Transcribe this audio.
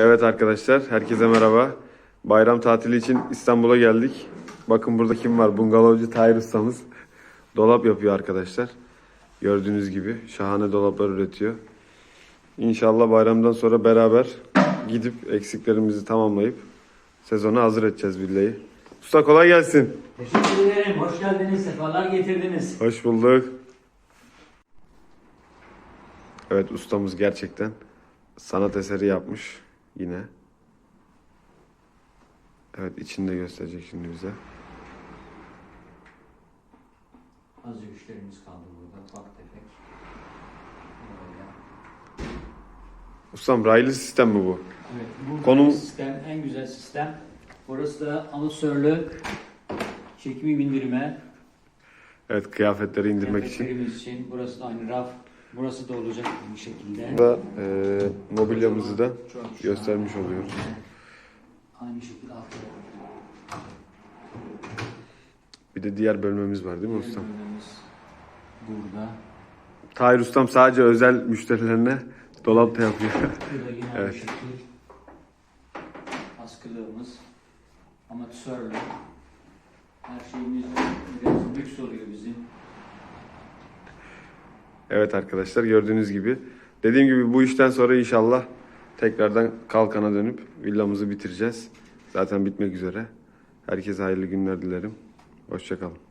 Evet arkadaşlar, herkese merhaba. Bayram tatili için İstanbul'a geldik. Bakın burada kim var? Bungalovcu Tahir ustamız. Dolap yapıyor arkadaşlar. Gördüğünüz gibi şahane dolaplar üretiyor. İnşallah bayramdan sonra beraber gidip eksiklerimizi tamamlayıp sezonu hazır edeceğiz villayı. Usta kolay gelsin. Teşekkür ederim. Hoş geldiniz. Sefalar getirdiniz. Hoş bulduk. Evet ustamız gerçekten sanat eseri yapmış yine. Evet içinde gösterecek şimdi bize. Azıcık işlerimiz kaldı burada. Ufak tefek. Ustam raylı sistem mi bu? Evet. Bu Konum- sistem en güzel sistem. Burası da amatörlü çekimi bindirme. Evet kıyafetleri indirmek için. İçin. Burası da aynı raf. Burası da olacak bir şekilde. Burada e, mobilyamızı da göstermiş oluyoruz. Aynı şekilde altta. Bir de diğer bölmemiz var değil mi ustam? Burada. Tahir ustam sadece özel müşterilerine dolap da yapıyor. Burada yine aynı Evet. şekil. Askılığımız. Amatörlü. Evet arkadaşlar gördüğünüz gibi. Dediğim gibi bu işten sonra inşallah tekrardan kalkana dönüp villamızı bitireceğiz. Zaten bitmek üzere. Herkese hayırlı günler dilerim. Hoşçakalın.